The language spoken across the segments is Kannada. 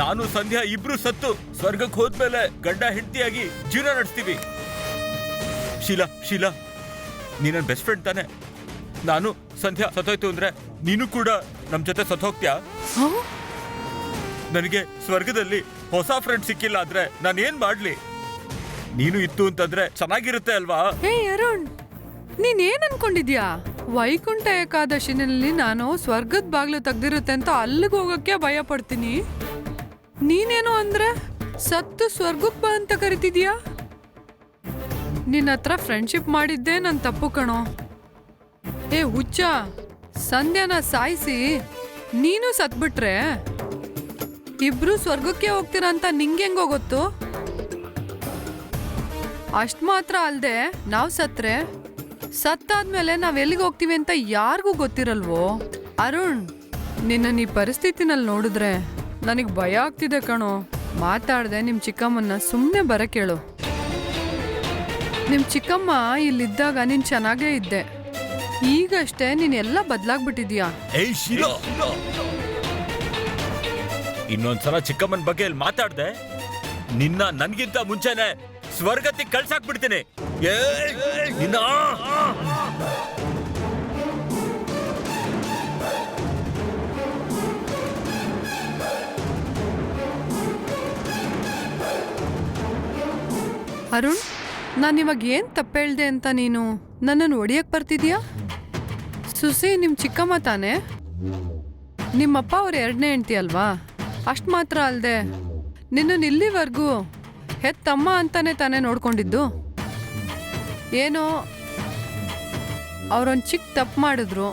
ನಾನು ಸಂಧ್ಯಾ ಇಬ್ರು ಸತ್ತು. ಸ್ವರ್ಗಕ್ಕೆ ಹೋದ್ಮೇಲೆ ಗಂಡ ಹೆಂಡತಿಯಾಗಿ ಜೀವನ ನಡೆಸ್ತೀವಿ. ಶೀಲಾ ಶೀಲಾ ನೀನ ನನ್ನ ಬೆಸ್ಟ್ ಫ್ರೆಂಡ್ ತಾನೆ. ನಾನು ಸಂಧ್ಯಾ ಸತ್ತೋಯ್ತು ಅಂದ್ರೆ ನೀನು ಕೂಡ ನಮ್ ಜೊತೆ ಸತ್ತೋಗ್ತ್ಯಾ? ನನಗೆ ಸ್ವರ್ಗದಲ್ಲಿ ಹೊಸ ಫ್ರೆಂಡ್ ಸಿಕ್ಕಿಲ್ಲ ಆದ್ರೆ ನಾನು ಏನ್ ಮಾಡ್ಲಿ? ನೀನು ಇತ್ತು ಅಂತಂದ್ರೆ ಚೆನ್ನಾಗಿರುತ್ತೆ ಅಲ್ವಾ? ಹೇ ಅರುಣ್ ನೀನ್ ಏನ್ ಅನ್ಕೊಂಡಿದ್ಯಾ? ವೈಕುಂಠ ಏಕಾದಶಿನಲ್ಲಿ ನಾನು ಸ್ವರ್ಗದ ಬಾಗ್ಲು ತೆಗ್ದಿರುತ್ತೆ ಅಂತ ಅಲ್ಲಿಗೆ ಹೋಗಕ್ಕೆ ಭಯ ಪಡ್ತೀನಿ ನೀನೇನು ಅಂದ್ರೆ ಸತ್ತು ಸ್ವರ್ಗಕ್ಕೆ ಬಾ ಅಂತ ಕರಿತಿದ್ಯಾ? ನಿನ್ನ ಹತ್ರ ಫ್ರೆಂಡ್ಶಿಪ್ ಮಾಡಿದ್ದೆ ನನ್ನ ತಪ್ಪು ಕಣೋ. ಏ ಹುಚ್ಚ, ಸಂಧ್ಯಾನ ಸಾಯಿಸಿ, ನೀನು ಸತ್ಬಿಟ್ರೆ ಇಬ್ರು ಸ್ವರ್ಗಕ್ಕೆ ಹೋಗ್ತೀರಾ ಅಂತ ನಿಂಗೆ ಹೆಂಗೋ ಗೊತ್ತು? ಅಷ್ಟು ಮಾತ್ರ ಅಲ್ದೆ ನಾವು ಸತ್ರೆ, ಸತ್ತಾದ್ಮೇಲೆ ನಾವು ಎಲ್ಲಿಗೆ ಹೋಗ್ತೀವಿ ಅಂತ ಯಾರಿಗೂ ಗೊತ್ತಿರಲ್ವೋ? ಅರುಣ್, ನಿನ್ನ ಈ ಪರಿಸ್ಥಿತಿನಲ್ಲಿ ನೋಡಿದ್ರೆ ನನಗ್ ಭಯ ಆಗ್ತಿದೆ ಕಣೋ. ಮಾತಾಡ್ದೆ ನಿಮ್ ಚಿಕ್ಕಮ್ಮನ್ನ ಸುಮ್ನೆ ಬರ ಕೇಳು. ನಿಮ್ ಚಿಕ್ಕಮ್ಮ ಇಲ್ಲಿದ್ದಾಗ ನೀನ್ ಚೆನ್ನಾಗೇ ಇದ್ದೆ. ಈಗಷ್ಟೇ ನೀನ್ ಎಲ್ಲ ಬದ್ಲಾಗ್ಬಿಟ್ಟಿದ್ಯಾ. ಇನ್ನೊಂದ್ಸಲ ಚಿಕ್ಕಮ್ಮನ ಬಗ್ಗೆ ಇಲ್ಲಿ ಮಾತಾಡ್ದೆ, ನಿನ್ನ ನನ್ಗಿಂತ ಮುಂಚೆನೆ ಸ್ವರ್ಗತಿ ಕಳ್ಸಾಕ್ಬಿಡ್ತೀನಿ! ನಿನ್ನ ಅರುಣ್, ನಾನು ಇವಾಗ ಏನ್ ತಪ್ಪೇಳ್ದೆ ಅಂತ ನೀನು ನನ್ನನ್ನು ಒಡಿಯಕ್ ಬರ್ತಿದ್ಯಾ? ಸುಸಿ ನಿಮ್ಮ ಚಿಕ್ಕಮ್ಮ ತಾನೆ? ನಿಮ್ಮಪ್ಪ ಅವ್ರು ಎರಡನೇ ಹೆಂಡ್ತಿ ಅಲ್ವಾ? ಅಷ್ಟು ಮಾತ್ರ ಅಲ್ಲದೆ ನಿನ್ನನ್ನು ಇಲ್ಲಿವರೆಗೂ ಹೆತ್ತಮ್ಮ ಅಂತಾನೆ ತಾನೇ ನೋಡ್ಕೊಂಡಿದ್ದು? ಏನೋ ಅವ್ರೊಂದು ಚಿಕ್ಕ ತಪ್ಪು ಮಾಡಿದ್ರು.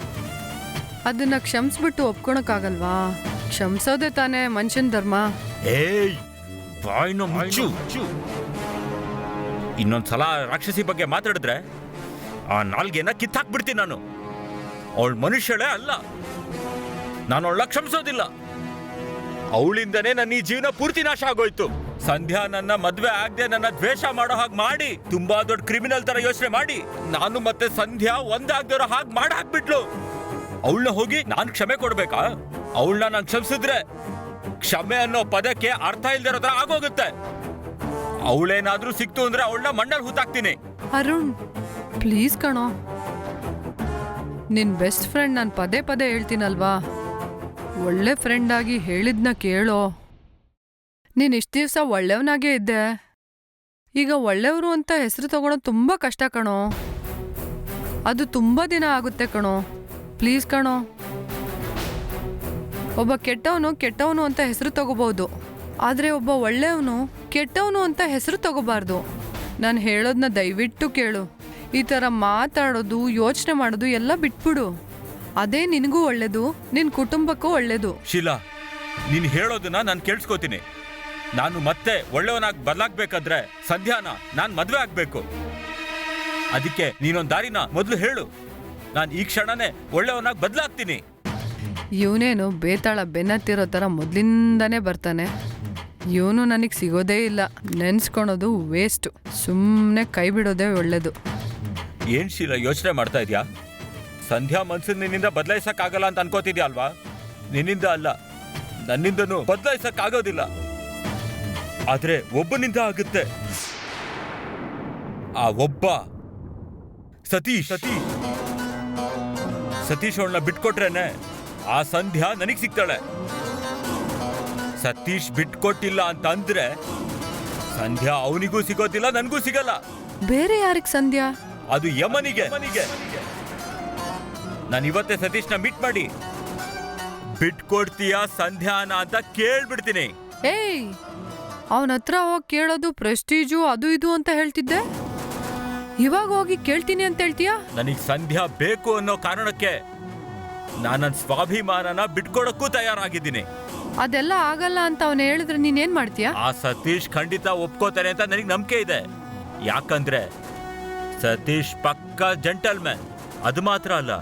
ಅದನ್ನ ಕ್ಷಮಿಸ್ಬಿಟ್ಟು ಒಪ್ಕೊಳಕ್ಕಾಗಲ್ವಾ? ಕ್ಷಮಿಸೋದೇ ತಾನೇ ಮನುಷ್ಯನ ಧರ್ಮ. ಏಯ್ ಮುಚ್ಚು. ಇನ್ನೊಂದ್ಸಲ ರಾಕ್ಷಸಿ ಬಗ್ಗೆ ಮಾತಾಡಿದ್ರೆ ಆ ನಾಲ್ಗೆನ ಕಿತ್ತಾಕ್ಬಿಡ್ತೀನಿ ನಾನು. ಅವಳು ಮನುಷ್ಯಳೇ ಅಲ್ಲ. ನಾನು ಅವಳ ಕ್ಷಮಿಸೋದಿಲ್ಲ. ಅವಳಿಂದನೇ ನನ್ನ ಈ ಜೀವನ ಪೂರ್ತಿ ನಾಶ ಆಗೋಯ್ತು. ಸಂಧ್ಯಾ ನನ್ನ ಮದ್ವೆ ಆಗದೆ ನನ್ನ ದ್ವೇಷ ಮಾಡೋ ಹಾಗೆ ಮಾಡಿ, ತುಂಬಾ ದೊಡ್ಡ ಕ್ರಿಮಿನಲ್ ತರ ಯೋಚನೆ ಮಾಡಿ, ನಾನು ಮತ್ತೆ ಸಂಧ್ಯಾ ಒಂದಾಗದಿರೋ ಹಾಗೆ ಮಾಡಿ ಹಾಕ್ಬಿಟ್ಲು. ಅವಳನ್ನ ಹೋಗಿ ನಾನು ಕ್ಷಮೆ ಕೊಡ್ಬೇಕಾ? ಅವಳನ್ನ ನಾನು ಕ್ಷಮಿಸಿದ್ರೆ ಕ್ಷಮೆ ಅನ್ನೋ ಪದಕ್ಕೆ ಅರ್ಥ ಇಲ್ದಿರೋ ತರ ಆಗೋಗುತ್ತೆ. ಅವಳೇನಾದ್ರೂ ಸಿಕ್ತು ಅಂದ್ರೆ ಅವಳನ್ನ ಮಣ್ಣಲ್ಲಿ ಹೂತಾಕ್ತೀನಿ. ಅರುಣ್ ಪ್ಲೀಸ್ ಕಣೋ. ನಿನ್ ಬೆಸ್ಟ್ ಫ್ರೆಂಡ್ ನಾನು ಪದೇ ಪದೇ ಹೇಳ್ತೀನಲ್ವಾ? ಒಳ್ಳೆ ಫ್ರೆಂಡ್ ಆಗಿ ಹೇಳಿದ್ನ ಕೇಳೋ. ನೀನ್ ಇಷ್ಟು ದಿವಸ ಒಳ್ಳೆಯವನಾಗೇ ಇದ್ದೆ. ಈಗ ಒಳ್ಳೆಯವರು ಅಂತ ಹೆಸರು ತಗೊಳೋದು ತುಂಬಾ ಕಷ್ಟ ಕಣೋ. ಅದು ತುಂಬಾ ದಿನ ಆಗುತ್ತೆ ಕಣೋ. ಪ್ಲೀಸ್ ಕಣೋ. ಒಬ್ಬ ಕೆಟ್ಟವನು ಕೆಟ್ಟವನು ಅಂತ ಹೆಸರು ತಗೋಬಹುದು. ಆದ್ರೆ ಒಬ್ಬ ಒಳ್ಳೆಯವನು ಕೆಟ್ಟವನು ಅಂತ ಹೆಸರು ತಗೋಬಾರ್ದು. ನಾನು ಹೇಳೋದನ್ನ ದಯವಿಟ್ಟು ಕೇಳು. ಈ ಥರ ಮಾತಾಡೋದು ಯೋಚನೆ ಮಾಡೋದು ಎಲ್ಲ ಬಿಟ್ಬಿಡು. ಅದೇ ನಿನಗೂ ಒಳ್ಳೇದು ನಿನ್ನ ಕುಟುಂಬಕ್ಕೂ ಒಳ್ಳೇದು. ಶೀಲಾ ನೀನು ಹೇಳೋದನ್ನ ನಾನು ಕೇಳಿಸ್ಕೋತೀನಿ. ನಾನು ಮತ್ತೆ ಒಳ್ಳೆಯವನಾಗಿ ಬದಲಾಗಬೇಕಾದ್ರೆ ಸಂಧ್ಯಾನ ನಾನು ಮದುವೆ ಆಗಬೇಕು. ಅದಕ್ಕೆ ನೀನೊಂದು ದಾರಿನ ಮೊದಲು ಹೇಳು. ನಾನು ಈ ಕ್ಷಣನೇ ಒಳ್ಳೆಯವನಾಗಿ ಬದಲಾಗ್ತೀನಿ. ಇವನೇನು ಬೇತಾಳ ಬೆನ್ನತ್ತಿರೋ ಥರ ಮೊದಲಿಂದನೇ ಬರ್ತಾನೆ. ಇವನು ನನಗೆ ಸಿಗೋದೇ ಇಲ್ಲ. ನೆನ್ಸ್ಕೊಳೋದು ವೇಸ್ಟ್ ಸುಮ್ಮನೆ ಕೈ ಬಿಡೋದೇ ಒಳ್ಳೇದು. ಏನ್ ಶೀಲಾ, ಯೋಚನೆ ಮಾಡ್ತಾ ಇದ್ಯಾ? ಸಂಧ್ಯಾ ಮನ್ಸನ್ ನಿನ್ನಿಂದ ಬದಲಾಯಿಸಕ್ ಆಗಲ್ಲ ಅಂತ ಅನ್ಕೋತಿದ್ಯಾ ಅಲ್ವಾ? ನಿನ್ನಿಂದ ಅಲ್ಲ, ನನ್ನಿಂದನೂ ಬದಲಾಯಿಸಕ್ ಆಗೋದಿಲ್ಲ ಆದ್ರೆ ಒಬ್ಬನಿಂದ ಆಗುತ್ತೆ. ಆ ಒಬ್ಬ ಸತೀಶ್ ಸತೀಶ್. ಸತೀಶ್ ಅವಳನ್ನ ಬಿಟ್ಕೊಟ್ರೇನೆ ಆ ಸಂಧ್ಯಾ ನನಗ್ ಸಿಗ್ತಾಳೆ. ಸತೀಶ್ ಬಿಟ್ಕೊಟ್ಟಿಲ್ಲ ಅಂತ ಅಂದ್ರೆ ಸಂಧ್ಯಾ ಅವನಿಗೂ ಸಿಗೋದಿಲ್ಲ ನನಗೂ ಸಿಗಲ್ಲ. ಬೇರೆ ಯಾರಿಗ್ ಸಂಧ್ಯಾ? ಅದು ಯಮನಿಗೆ. ನಾನು ಇವತ್ತೇ ಸತೀಶ್ನ ಮೀಟ್ ಮಾಡಿ. ಬಿಟ್ಕೊಡ್ತೀಯಾ ಸಂಧ್ಯಾನ ಅಂತ ಕೇಳ್ಬಿಡ್ತೀನಿ. ಏಯ್ ಅವನ ಹತ್ರ ಹೋಗಿ ಕೇಳೋದು ಪ್ರೆಸ್ಟೀಜು ಅದು ಇದು ಅಂತ ಹೇಳ್ತಿದ್ದೆ? ಇವಾಗ ಹೋಗಿ ಕೇಳ್ತೀನಿ ಅಂತ ಹೇಳ್ತೀಯಾ? ನನಗ್ ಸಂಧ್ಯಾ ಬೇಕು ಅನ್ನೋ ಕಾರಣಕ್ಕೆ ನಾನು ನನ್ನ ಸ್ವಾಭಿಮಾನನ ಬಿಟ್ಕೊಡಕ್ಕೂ ತಯಾರಾಗಿದ್ದೀನಿ. ಅದೆಲ್ಲ ಆಗಲ್ಲ ಅಂತ ಅವನು ಹೇಳಿದ್ರೆ ನೀನೇನ್ ಮಾಡ್ತೀಯ? ಆ ಸತೀಶ್ ಖಂಡಿತ ಒಪ್ಕೋತಾನೆ ಅಂತ ನನಗೆ ನಂಬಿಕೆ ಇದೆ. ಯಾಕಂದ್ರೆ ಸತೀಶ್ ಪಕ್ಕ ಜೆಂಟಲ್ಮ್ಯಾನ್ ಅದು ಮಾತ್ರ ಅಲ್ಲ,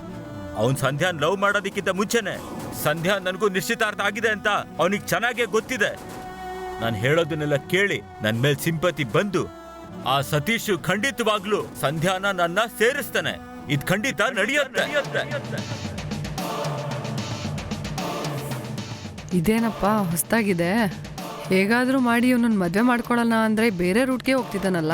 ಅವನ್ ಸಂಧ್ಯಾನ್ ಲವ್ ಮಾಡೋದಕ್ಕಿಂತ ಮುಂಚೆನೆ ಸಂಧ್ಯಾ ನನಗೂ ನಿಶ್ಚಿತಾರ್ಥ ಆಗಿದೆ ಅಂತ ಅವನಿಗೆ ಚೆನ್ನಾಗೇ ಗೊತ್ತಿದೆ. ನಾನು ಹೇಳೋದನ್ನೆಲ್ಲ ಕೇಳಿ ನನ್ನ ಮೇಲೆ ಸಿಂಪತಿ ಬಂದು ಆ ಸತೀಶ್ ಖಂಡಿತವಾಗ್ಲೂ ಸಂಧ್ಯಾನ ನನ್ನ ಸೇರಿಸ್ತಾನೆ. ಇದು ಖಂಡಿತ ನಡೆಯುತ್ತೆ. ಇದೇನಪ್ಪ ಹೊಸ್ತಾಗಿದೆ ಹೇಗಾದರೂ ಮಾಡಿ ಇವನನ್ನ ಮದುವೆ ಮಾಡ್ಕೊಳ್ಳೋಣ ಅಂದರೆ ಬೇರೆ ರೂಟ್ಗೆ ಹೋಗ್ತಿದ್ದಾನಲ್ಲ?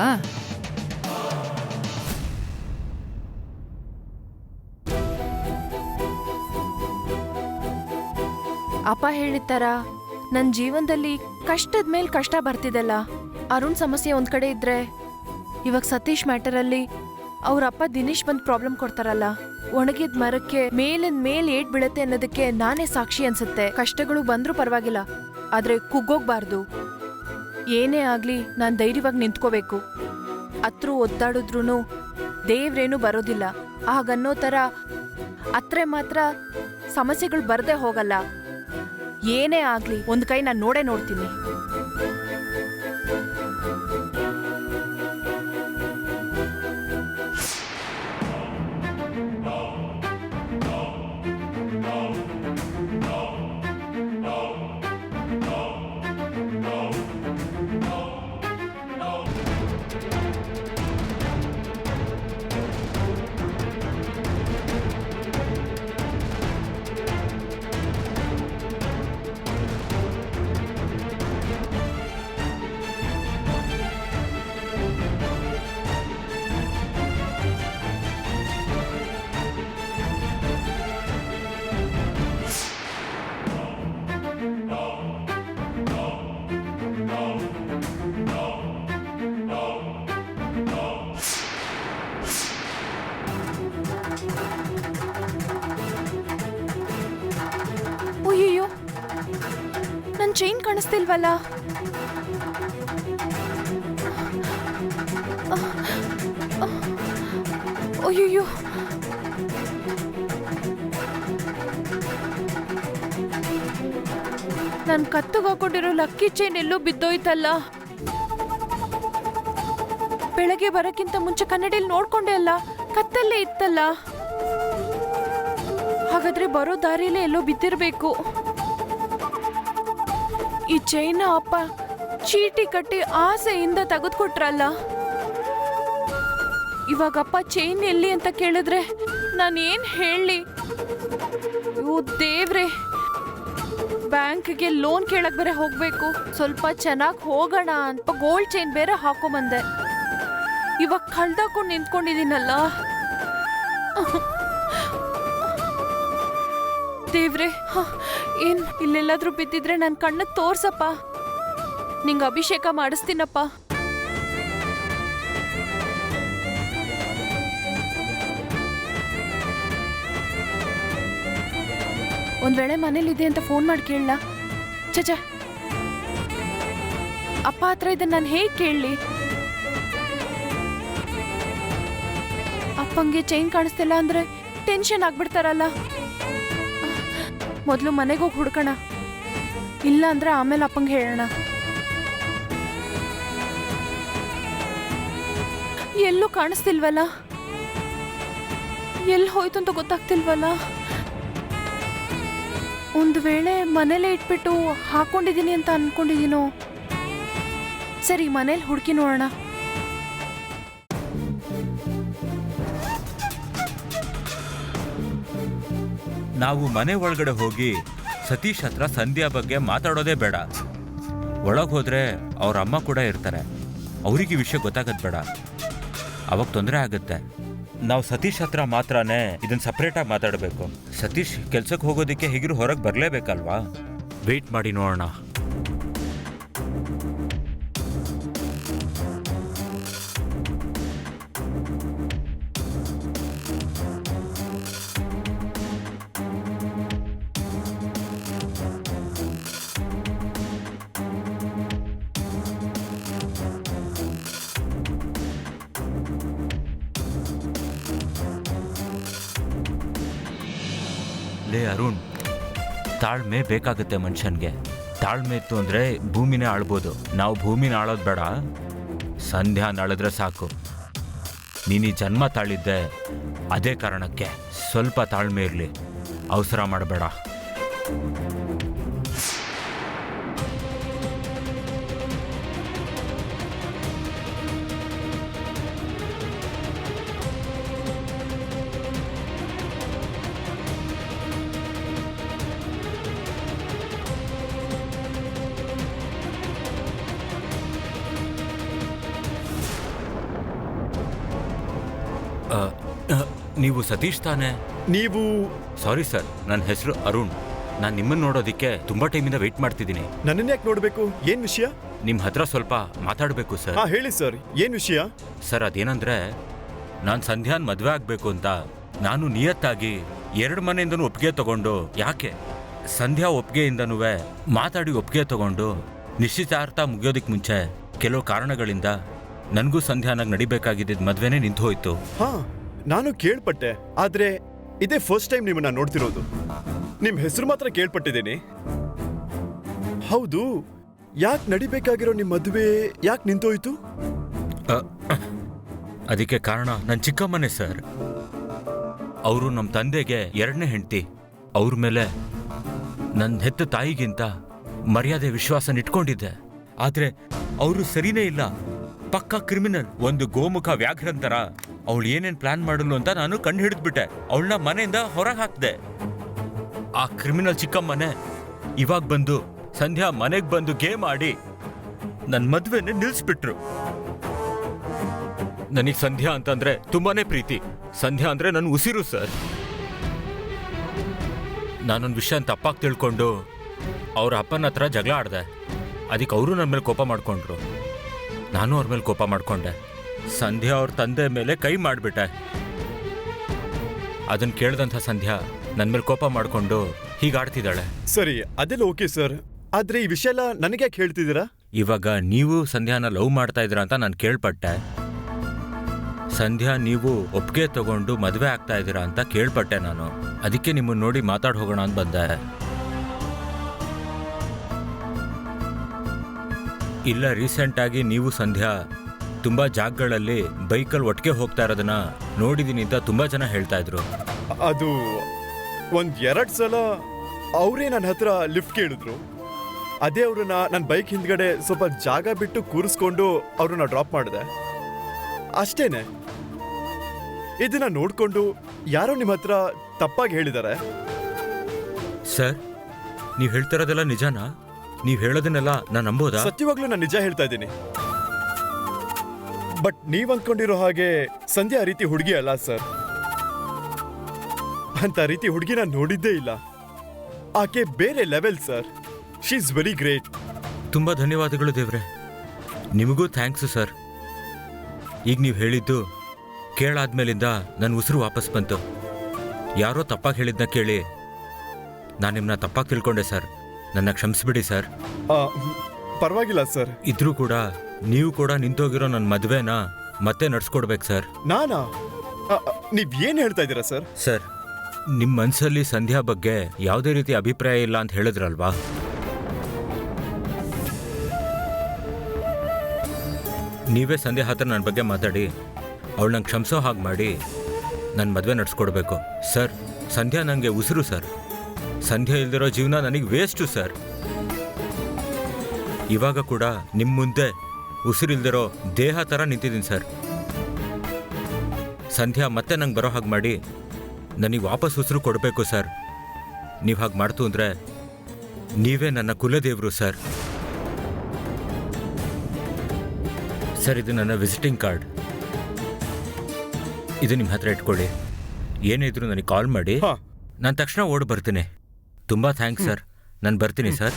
ಅಪ್ಪ ಹೇಳಿದ್ದಾರ ನನ್ನ ಜೀವನದಲ್ಲಿ ಕಷ್ಟದ ಮೇಲೆ ಕಷ್ಟ ಬರ್ತಿದೆಲ್ಲ. ಅರುಣ್ ಸಮಸ್ಯೆ ಒಂದ್ ಕಡೆ ಇದ್ರೆ, ಇವಾಗ ಸತೀಶ್ ಮ್ಯಾಟರಲ್ಲಿ ಅವ್ರ ಅಪ್ಪ ದಿನೇಶ್ ಬಂದ್ ಪ್ರಾಬ್ಲಮ್ ಕೊಡ್ತಾರಲ್ಲ. ಒಣಗಿದ ಮರಕ್ಕೆ ಮೇಲಿನ ಮೇಲೆ ಏಟ್ ಬೀಳತ್ತೆ ಅನ್ನೋದಕ್ಕೆ ನಾನೇ ಸಾಕ್ಷಿ ಅನ್ಸುತ್ತೆ. ಕಷ್ಟಗಳು ಬಂದ್ರೂ ಪರವಾಗಿಲ್ಲ, ಆದ್ರೆ ಕುಗ್ಗೋಗ್ಬಾರ್ದು. ಏನೇ ಆಗ್ಲಿ ನಾನ್ ಧೈರ್ಯವಾಗಿ ನಿಂತ್ಕೋಬೇಕು. ಹತ್ರ ಒದ್ದಾಡಿದ್ರು ದೇವ್ರೇನು ಬರೋದಿಲ್ಲ. ಹಾಗನ್ನೋ ತರ ಅತ್ರೆ ಮಾತ್ರ ಸಮಸ್ಯೆಗಳು ಬರದೆ ಹೋಗಲ್ಲ. ಏನೇ ಆಗ್ಲಿ ಒಂದ್ ಕೈ ನಾನು ನೋಡೇ ನೋಡ್ತೀನಿ. ಕಾಣಿಸ್ತಿಲ್ವಲ್ಲ ಅಯ್ಯಯ್ಯೋ. ನನ್ ಕತ್ತಿಗೆ ಹಾಕೊಂಡಿರೋ ಲಕ್ಕಿ ಚೈನ್ ಎಲ್ಲೂ ಬಿದ್ದೋಯ್ತಲ್ಲ? ಬೆಳಗ್ಗೆ ಬರಕ್ಕಿಂತ ಮುಂಚೆ ಕನ್ನಡಿಯಲ್ಲಿ ನೋಡ್ಕೊಂಡೆ ಅಲ್ಲ, ಕತ್ತಲ್ಲೇ ಇತ್ತಲ್ಲ? ಹಾಗಾದ್ರೆ ಬರೋ ದಾರಿಲೇ ಎಲ್ಲೋ ಬಿದ್ದಿರ್ಬೇಕು. ಈ ಚೈನ ಅಪ್ಪ ಚೀಟಿ ಕಟ್ಟಿ ಆಸೆಯಿಂದ ತೆಗೆದುಕೊಟ್ರಲ್ಲ? ಇವಾಗಪ್ಪ ಚೈನ್ ಎಲ್ಲಿ ಅಂತ ಕೇಳಿದ್ರೆ ನಾನು ಏನ್ ಹೇಳಿ? ಇವು ದೇವ್ರೆ, ಬ್ಯಾಂಕ್ಗೆ ಲೋನ್ ಕೇಳಕ್ ಬೇರೆ ಹೋಗ್ಬೇಕು. ಸ್ವಲ್ಪ ಚೆನ್ನಾಗಿ ಹೋಗೋಣ ಅಂತ ಗೋಲ್ಡ್ ಚೈನ್ ಬೇರೆ ಹಾಕೊಂಬಂದೆ. ಇವಾಗ ಕಳ್ದಾಕೊಂಡು ನಿಂತ್ಕೊಂಡಿದ್ದೀನಲ್ಲ? ದೇವ್ರೆ ಏನ್, ಇಲ್ಲೆಲ್ಲಾದ್ರೂ ಬಿದ್ದಿದ್ರೆ ನನ್ ಕಣ್ಣ ತೋರ್ಸಪ್ಪ. ನಿಂಗ ಅಭಿಷೇಕ ಮಾಡಿಸ್ತೀನಪ್ಪ. ಒಂದ್ ವೇಳೆ ಮನೇಲಿದೆ ಅಂತ ಫೋನ್ ಮಾಡಿ ಕೇಳಲ್ಲ ಚಚ ಅಪ್ಪ ಹತ್ರ ಇದನ್ನ ನಾನು ಹೇಗೆ ಕೇಳಲಿ? ಅಪ್ಪಂಗೆ ಚೈನ್ ಕಾಣಿಸ್ತಿಲ್ಲ ಅಂದ್ರೆ ಟೆನ್ಷನ್ ಆಗ್ಬಿಡ್ತಾರಲ್ಲ. ಮೊದಲು ಮನೆಗೆ ಹೋಗಿ ಹುಡ್ಕೋಣ. ಇಲ್ಲ ಅಂದ್ರೆ ಆಮೇಲೆ ಅಪ್ಪಂಗೆ ಹೇಳೋಣ. ಎಲ್ಲೂ ಕಾಣಿಸ್ತಿಲ್ವಲ್ಲ? ಎಲ್ಲಿ ಹೋಯ್ತು ಅಂತ ಗೊತ್ತಾಗ್ತಿಲ್ವಲ್ಲ? ಒಂದು ವೇಳೆ ಮನೇಲೆ ಇಟ್ಬಿಟ್ಟು ಹಾಕೊಂಡಿದ್ದೀನಿ ಅಂತ ಅನ್ಕೊಂಡಿದ್ದೀನೋ ಸರಿ, ಮನೇಲಿ ಹುಡುಕಿ ನೋಡೋಣ. ನಾವು ಮನೆ ಒಳಗಡೆ ಹೋಗಿ ಸತೀಶ್ ಹತ್ರ ಸಂಧ್ಯಾ ಬಗ್ಗೆ ಮಾತಾಡೋದೇ ಬೇಡ. ಒಳಗೆ ಹೋದ್ರೆ ಅವ್ರ ಅಮ್ಮ ಕೂಡ ಇರ್ತಾರೆ. ಅವರಿಗೆ ವಿಷಯ ಗೊತ್ತಾಗದ್ ಬೇಡ. ಅವಾಗ ತೊಂದರೆ ಆಗುತ್ತೆ. ನಾವು ಸತೀಶ್ ಹತ್ರ ಮಾತ್ರನೇ ಇದನ್ನ ಸಪ್ರೇಟಾಗಿ ಮಾತಾಡಬೇಕು. ಸತೀಶ್ ಕೆಲ್ಸಕ್ಕೆ ಹೋಗೋದಕ್ಕೆ ಹೇಗಿರು ಹೊರಗೆ ಬರಲೇಬೇಕಲ್ವಾ? ವೆಯ್ಟ್ ಮಾಡಿ ನೋಡೋಣ. ತಾಳ್ಮೆ ಬೇಕಾಗುತ್ತೆ ಮನುಷ್ಯನ್ಗೆ. ತಾಳ್ಮೆ ಇತ್ತು ಅಂದರೆ ಭೂಮಿನೇ ಆಳ್ಬೋದು. ನಾವು ಭೂಮಿನ ಆಳೋದು ಬೇಡ. ಸಂಧ್ಯಾ ಆಳಿದ್ರೆ ಸಾಕು. ನೀನು ಜನ್ಮ ತಾಳಿದ್ದೆ ಅದೇ ಕಾರಣಕ್ಕೆ ಸ್ವಲ್ಪ ತಾಳ್ಮೆ ಇರಲಿ. ಅವಸರ ಮಾಡಬೇಡ. ನೀವು ಸತೀಶ್ ತಾನೆ? ನೀವು ಸಾರಿ ಸರ್ ನನ್ನ ಹೆಸರು ಅರುಣ್. ನಾನು ನಿಮ್ಮನ್ನು ನೋಡೋದಕ್ಕೆ ತುಂಬ ಟೈಮಿಂದ ವೆಯ್ಟ್ ಮಾಡ್ತಿದ್ದೀನಿ. ನನ್ನನ್ನ ಯಾಕೆ ನೋಡ್ಬೇಕು? ಏನ್ ವಿಷಯ? ನಿಮ್ಮ ಹತ್ರ ಸ್ವಲ್ಪ ಮಾತಾಡಬೇಕು ಸರ್ ಹಾ ಹೇಳಿ ಸರ್ ಏನ್ ವಿಷಯ? ಸರ್ ಅದೇನಂದ್ರೆ ನಾನು ಸಂಧ್ಯಾನ್ ಮದುವೆ ಆಗಬೇಕು ಅಂತ ನಾನು ನಿಯತ್ತಾಗಿ ಎರಡು ಮನೆಯಿಂದನೂ ಒಪ್ಪಿಗೆ ತಗೊಂಡು ಯಾಕೆ? ಸಂಧ್ಯಾ ಒಪ್ಪಿಗೆಯಿಂದನೂ ಮಾತಾಡಿ ಒಪ್ಪಿಗೆ ತಗೊಂಡು ನಿಶ್ಚಿತಾರ್ಥ ಮುಗಿಯೋದಕ್ಕೆ ಮುಂಚೆ ಕೆಲವು ಕಾರಣಗಳಿಂದ ನನಗೂ ಸಂಧ್ಯಾನಾಗ ನಡಿಬೇಕಾಗಿದ್ದ ಮದುವೆನೇ ನಿಂತು ಹೋಯ್ತು ಹಾ ನಾನು ಕೇಳ್ಪಟ್ಟೆ ಆದ್ರೆ ಇದೇ ಫಸ್ಟ್ ಟೈಮ್ ನಿಮ್ಮನ್ನ ನೋಡ್ತಿರೋದು. ನಿಮ್ ಹೆಸರು ಮಾತ್ರ ಕೇಳ್ಪಟ್ಟಿದ್ದೀನಿ. ಹೌದು ಯಾಕೆ ನಡಿಬೇಕಾಗಿರೋ ನಿಮ್ ಮದುವೆ ಯಾಕೆ ನಿಂತೋಯ್ತು? ಅ, ಅದಕ್ಕೆ ಕಾರಣ ನನ್ನ ಚಿಕ್ಕಮ್ಮನೆ ಸರ್. ಅವರು ನಮ್ಮ ತಂದೆಗೆ ಎರಡನೇ ಹೆಂಡತಿ. ಅವ್ರ ಮೇಲೆ ನನ್ನ ಹೆತ್ತ ತಾಯಿಗಿಂತ ಮರ್ಯಾದೆ ವಿಶ್ವಾಸ ಇಟ್ಕೊಂಡಿದ್ದೆ. ಆದ್ರೆ ಅವರು ಸರಿನೇ ಇಲ್ಲ. ಪಕ್ಕಾ ಕ್ರಿಮಿನಲ್, ಒಂದು ಗೋಮುಖ ವ್ಯಾಘ್ರಂತರ. ಅವಳು ಏನೇನ್ ಪ್ಲಾನ್ ಮಾಡಲು ಅಂತ ನಾನು ಕಂಡು ಹಿಡಿದ್ಬಿಟ್ಟೆ. ಅವಳನ್ನ ಮನೆಯಿಂದ ಹೊರಗೆ ಹಾಕ್ದೆ. ಆ ಕ್ರಿಮಿನಲ್ ಚಿಕ್ಕಮ್ಮನೆ, ಇವಾಗ ಬಂದು, ಸಂಧ್ಯಾ ಮನೆಗೆ ಬಂದು ಗೇಮ್ ಆಡಿ ನನ್ನ ಮದುವೆನೇ ನಿಲ್ಲಿಸ್ಬಿಟ್ರು ನನಗೆ ಸಂಧ್ಯಾ ಅಂತಂದ್ರೆ ತುಂಬಾನೇ ಪ್ರೀತಿ. ಸಂಧ್ಯಾ ಅಂದ್ರೆ ನನ್ನ ಉಸಿರು, ಸರ್. ನಾನೊಂದು ವಿಷಯ ತಪ್ಪಾಗಿ ತಿಳ್ಕೊಂಡು ಅವ್ರ ಅಪ್ಪನ ಹತ್ರ ಜಗಳ ಆಡ್ದೆ. ಅದಕ್ಕೆ ಅವರು ನನ್ನ ಮೇಲೆ ಕೋಪ ಮಾಡ್ಕೊಂಡ್ರು. ನಾನು ಅವ್ರ ಮೇಲೆ ಕೋಪ ಮಾಡ್ಕೊಂಡೆ. ಸಂಧ್ಯಾ ಅವ್ರ ತಂದೆ ಮೇಲೆ ಕೈ ಮಾಡಿಬಿಟ್ಟೆ. ಅದನ್ನು ಕೇಳಿದಂಥ ಸಂಧ್ಯಾ ನನ್ನ ಮೇಲೆ ಕೋಪ ಮಾಡ್ಕೊಂಡು ಹೀಗಾಡ್ತಿದ್ದಾಳೆ ಸರಿ ಅದೆಲ್ಲ ಓಕೆ ಸರ್. ಆದ್ರೆ ಈ ವಿಷಯ ಎಲ್ಲ ನನಗೆ ಯಾಕೆ ಹೇಳ್ತಿದ್ದೀರಾ? ಇವಾಗ ನೀವು ಸಂಧ್ಯಾನ ಲವ್ ಮಾಡ್ತಾ ಇದ್ದೀರಾ ಅಂತ ನಾನು ಕೇಳ್ಪಟ್ಟೆ. ಸಂಧ್ಯಾ ನೀವು ಒಪ್ಪಿಗೆ ತಗೊಂಡು ಮದುವೆ ಆಗ್ತಾ ಇದ್ದೀರಾ ಅಂತ ಕೇಳ್ಪಟ್ಟೆ ನಾನು. ಅದಕ್ಕೆ ನಿಮ್ಮನ್ನ ನೋಡಿ ಮಾತಾಡ್ ಹೋಗೋಣ ಅಂತ ಬಂದೆ. ಇಲ್ಲ ರೀಸೆಂಟ್ ಆಗಿ ನೀವು ಸಂಧ್ಯಾ ತುಂಬಾ ಜಾಗಗಳಲ್ಲಿ ಬೈಕಲ್ಲಿ ಒಟ್ಟಿಗೆ ಹೋಗ್ತಾ ಇರೋದನ್ನ ನೋಡಿದೀನಿ ಅಂತ ತುಂಬಾ ಜನ ಹೇಳ್ತಾ ಇದ್ರು. ಅದು ಒಂದ್ ಎರಡ್ ಸಲ ಅವರೇ ನನ್ನ ಹತ್ರ ಲಿಫ್ಟ್ ಕೇಳಿದ್ರು. ಅದೇ ಅವ್ರನ್ನ ನನ್ನ ಬೈಕ್ ಹಿಂದ್ಗಡೆ ಸ್ವಲ್ಪ ಜಾಗ ಬಿಟ್ಟು ಕೂರಿಸ್ಕೊಂಡು ಅವ್ರನ್ನ ಡ್ರಾಪ್ ಮಾಡಿದೆ. ಅಷ್ಟೇನೆ. ಇದನ್ನ ನೋಡ್ಕೊಂಡು ಯಾರೋ ನಿಮ್ಮ ಹತ್ರ ತಪ್ಪಾಗಿ ಹೇಳಿದ್ದಾರೆ ಸರ್ ನೀವು ಹೇಳ್ತಿರೋದೆಲ್ಲ ನಿಜನಾ? ನೀವು ಹೇಳೋದನ್ನೆಲ್ಲ ನಾನು ನಂಬೋದಾ? ಸತ್ಯವಾಗ್ಲೂ ನಾನು ನಿಜ ಹೇಳ್ತಾ ಇದ್ದೀನಿ. ಬಟ್ ನೀವ್ ಅಂದ್ಕೊಂಡಿರೋ ಹಾಗೆ ಸಂಧ್ಯಾ ಆ ರೀತಿ ಹುಡುಗಿ ಅಲ್ಲ ಸರ್. ಅಂತ ರೀತಿ ಹುಡುಗಿ ನಾನು ನೋಡಿದ್ದೇ ಇಲ್ಲ. ಆಕೆ ಬೇರೆ level sir. She is very great ತುಂಬಾ ಧನ್ಯವಾದಗಳು ದೇವ್ರೆ. ನಿಮಗೂ ಥ್ಯಾಂಕ್ಸ್ ಸರ್. ಈಗ ನೀವು ಹೇಳಿದ್ದು ಕೇಳಾದ್ಮೇಲಿಂದ ನನ್ನ ಉಸಿರು ವಾಪಸ್ ಬಂತು. ಯಾರೋ ತಪ್ಪಾಗಿ ಹೇಳಿದ್ನ ಕೇಳಿ ನಾನು ನಿಮ್ಮನ್ನ ತಪ್ಪಾಗಿ ತಿಳ್ಕೊಂಡೆ ಸರ್. ನನ್ನ ಕ್ಷಮಿಸ್ಬಿಡಿ ಸರ್. ಪರವಾಗಿಲ್ಲ ಸರ್. ಇದ್ರೂ ಕೂಡ ನೀವು ಕೂಡ ನಿಂತೋಗಿರೋ ನನ್ನ ಮದುವೆನ ಮತ್ತೆ ನಡ್ಸ್ಕೊಡ್ಬೇಕು ಸರ್. ನಾನಾ? ನೀವ್ ಏನ್ ಹೇಳ್ತಾ ಇದ್ದೀರಾ ಸರ್? ಸರ್ ನಿಮ್ಮ ಮನಸ್ಸಲ್ಲಿ ಸಂಧ್ಯಾ ಬಗ್ಗೆ ಯಾವುದೇ ರೀತಿ ಅಭಿಪ್ರಾಯ ಇಲ್ಲ ಅಂತ ಹೇಳಿದ್ರಲ್ವಾ? ನೀವೇ ಸಂಧ್ಯಾ ಹತ್ರ ನನ್ನ ಬಗ್ಗೆ ಮಾತಾಡಿ ಅವಳು ನಂಗೆ ಕ್ಷಮಿಸೋ ಹಾಗೆ ಮಾಡಿ ನನ್ನ ಮದುವೆ ನಡೆಸ್ಕೊಡ್ಬೇಕು. ಸರ್ ಸಂಧ್ಯಾ ನನಗೆ ಉಸಿರು ಸರ್. ಸಂಧ್ಯಾ ಇಲ್ದಿರೋ ಜೀವನ ನನಗೆ ವೇಸ್ಟು ಸರ್ ಇವಾಗ ಕೂಡ ನಿಮ್ಮ ಮುಂದೆ ಉಸಿರಿಲ್ದಿರೋ ದೇಹ ಥರ ನಿಂತಿದ್ದೀನಿ ಸರ್ ಸಂಧ್ಯಾ ಮತ್ತೆ ನಂಗೆ ಬರೋ ಹಾಗೆ ಮಾಡಿ ನನಗೆ ವಾಪಸ್ ಉಸಿರು ಕೊಡಬೇಕು ಸರ್ ನೀವು ಹಾಗೆ ಮಾಡ್ತು ಅಂದರೆ ನೀವೇ ನನ್ನ ಕುಲದೇವರು ಸರ್ ಸರ್ ಇದು ನನ್ನ ವಿಸಿಟಿಂಗ್ ಕಾರ್ಡ್ ಇದು ನಿಮ್ಮ ಹತ್ರ ಇಟ್ಕೊಳ್ಳಿ. ಏನೇ ಇದ್ರು ನನಗೆ ಕಾಲ್ ಮಾಡಿ. ನಾನು ತಕ್ಷಣ ಓಡಿ ಬರ್ತೀನಿ. ತುಂಬ ಥ್ಯಾಂಕ್ಸ್ ಸರ್ ನಾನು ಬರ್ತೀನಿ ಸರ್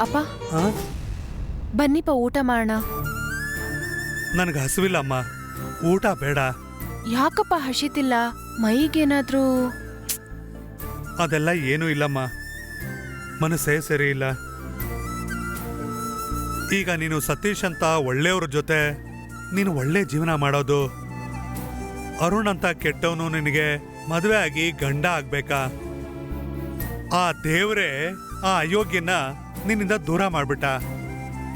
ಅಪ್ಪ? ಆ? ಬನ್ನಿಪ್ಪ ಊಟ ಮಾಡೋಣ. ನನಗೆ ಹಸಿವಿಲ್ಲಮ್ಮ ಊಟ ಬೇಡ. ಯಾಕಪ್ಪ ಹಸಿತಿಲ್ಲ? ಮೈಗೇನಾದ್ರೂ? ಅದೆಲ್ಲ ಏನೂ ಇಲ್ಲಮ್ಮ. ಮನಸ್ಸೇ ಸರಿ ಇಲ್ಲ. ಈಗ ನೀನು ಸತೀಶ್ ಅಂತ ಒಳ್ಳೆಯವ್ರ ಜೊತೆ ನೀನು ಒಳ್ಳೆ ಜೀವನ ಮಾಡೋದು. ಅರುಣ್ ಅಂತ ಕೆಟ್ಟವನು ನಿನಗೆ ಮದುವೆ ಆಗಿ ಗಂಡ ಆಗ್ಬೇಕಾ? ಆ ದೇವ್ರೇ ಆ ಅಯೋಗ್ಯನ ನಿನ್ನಿಂದ ದೂರ ಮಾಡ್ಬಿಟ್ಟ.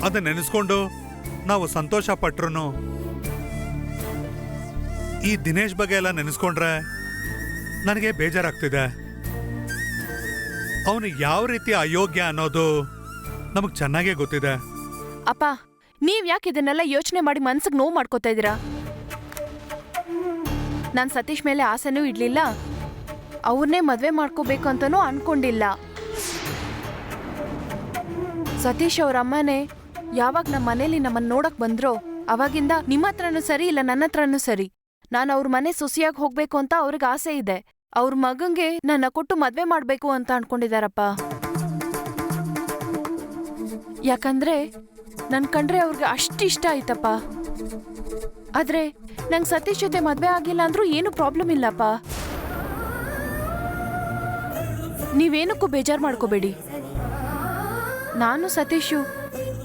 ಅದನ್ನ ನೆನೆಸ್ಕೊಂಡು ನಾವು ಸಂತೋಷ ಪಟ್ರು ಈ ದಿನೇಶ್ ಬಗ್ಗೆ ಎಲ್ಲ ನೆನೆಸ್ಕೊಂಡ್ರೆ ನನಗೆ ಬೇಜಾರಾಗ್ತಿದೆ. ಅವನು ಯಾವ ರೀತಿ ಅಯೋಗ್ಯ ಅನ್ನೋದು ನಮಗೆ ಚೆನ್ನಾಗೇ ಗೊತ್ತಿದೆ. ಅಪ್ಪ, ನೀವ್ ಯಾಕೆ ಇದನ್ನೆಲ್ಲ ಯೋಚನೆ ಮಾಡಿ ಮನ್ಸಿಗೆ ನೋವು ಮಾಡ್ಕೋತಾ ಇದೀರಾ ನಾನು ಸತೀಶ್ ಮೇಲೆ ಆಸೆನೂ ಇಡ್ಲಿಲ್ಲ. ಅವ್ರನ್ನೇ ಮದ್ವೆ ಮಾಡ್ಕೋಬೇಕು ಅಂತನೂ ಅನ್ಕೊಂಡಿಲ್ಲ. ಸತೀಶ್ ಅವ್ರ ಅಮ್ಮನೇ, ಯಾವಾಗ ನಮ್ಮ ಮನೇಲಿ ನಮ್ಮನ್ನ ನೋಡಕ್ ಬಂದ್ರೋ, ಅವಾಗಿಂದ ನಿಮ್ಮ ಹತ್ರನೂ ಸರಿ ಇಲ್ಲ ನನ್ನ ಹತ್ರನೂ ಸರಿ. ನಾನು ಅವ್ರ ಮನೆ ಸೊಸಿಯಾಗಿ ಹೋಗ್ಬೇಕು ಅಂತ ಅವ್ರಿಗೆ ಆಸೆ ಇದೆ. ಅವ್ರ ಮಗಂಗೆ ನನ್ನ ಕೊಟ್ಟು ಮದ್ವೆ ಮಾಡ್ಬೇಕು ಅಂತ ಅನ್ಕೊಂಡಿದಾರಪ್ಪ. ಯಾಕಂದ್ರೆ ನನ್ ಕಂಡ್ರೆ ಅವ್ರಿಗೆ ಅಷ್ಟಿಷ್ಟ ಆಯ್ತಪ್ಪ. ಆದ್ರೆ ನಂಗೆ ಸತೀಶ್ ಜೊತೆ ಮದ್ವೆ ಆಗಿಲ್ಲ ಅಂದ್ರೂ ಏನು ಪ್ರಾಬ್ಲಮ್ ಇಲ್ಲಪ್ಪ. ನೀವೇನಕ್ಕೂ ಬೇಜಾರ್ ಮಾಡ್ಕೋಬೇಡಿ. ನಾನು ಸತೀಶು.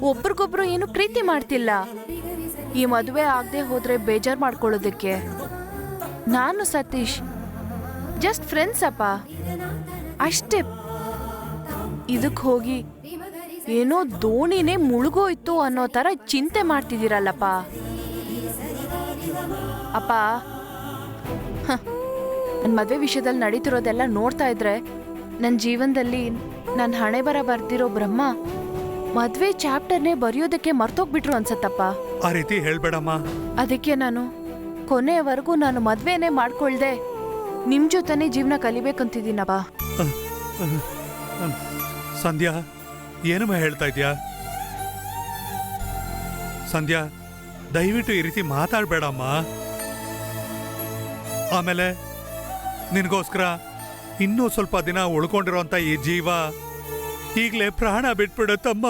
ಒಬ್ರಿಗೊಬ್ರು ಏನು ಪ್ರೀತಿ ಮಾಡ್ತಿಲ್ಲ. ಈ ಮದುವೆ ಆಗದೆ ಹೋದ್ರೆ ಬೇಜಾರ್ ಮಾಡ್ಕೊಳ್ಳೋದಕ್ಕೆ. ನಾನು ಸತೀಶ್. ಜಸ್ಟ್ ಫ್ರೆಂಡ್ಸ್ ಅಪ್ಪ. ಅಷ್ಟೇ. ಇದಕ್ಕೆ ಹೋಗಿ ಏನೋ ದೋಣಿನೇ ಮುಳುಗೋಯ್ತು ಅನ್ನೋ ತರ ಚಿಂತೆ ಮಾಡ್ತಿದ್ದೀರಲ್ಲಪ್ಪ. ಅಪ್ಪ. ನನ್ನ ಮದುವೆ ವಿಷಯದಲ್ಲಿ ನಡೀತಿರೋದೆಲ್ಲ ನೋಡ್ತಾ ಇದ್ರೆ ನನ್ನ ಜೀವನದಲ್ಲಿ ನನ್ನ ಹಣೆ ಬರ ಬರ್ದಿರೋ ಬ್ರಹ್ಮ ಮದ್ವೆ ಚಾಪ್ಟರ್ನೇ ಬರೆಯೋದಕ್ಕೆ ಮರ್ತೋಗ್ಬಿಟ್ರು ಅನ್ಸತ್ತಪ್ಪ. ಆ ರೀತಿ ಹೇಳ್ಬೇಡಮ್ಮ. ಅದಕ್ಕೆ ನಾನು ಕೊನೆಯವರೆಗೂ ನಾನು ಮದ್ವೆನೇ ಮಾಡ್ಕೊಳ್ದೆ. ನಿಮ್ ಜೊತೆನೇ ಜೀವನ ಕಲಿಬೇಕಂತಿದ್ದೀನಪ್ಪ. ಸಂಧ್ಯಾ ಏನಮ್ಮ ಹೇಳ್ತಾ ಇದ್ಯಾ? ಸಂಧ್ಯಾ ದಯವಿಟ್ಟು ಈ ರೀತಿ ಮಾತಾಡ್ಬೇಡಮ್ಮ. ಆಮೇಲೆ ನಿನಗೋಸ್ಕರ ಇನ್ನೂ ಸ್ವಲ್ಪ ದಿನ ಉಳ್ಕೊಂಡಿರೋಂಥ ಈ ಜೀವ ಈಗಲೇ ಪ್ರಾಣ ಬಿಟ್ಬಿಡುತ್ತಮ್ಮ.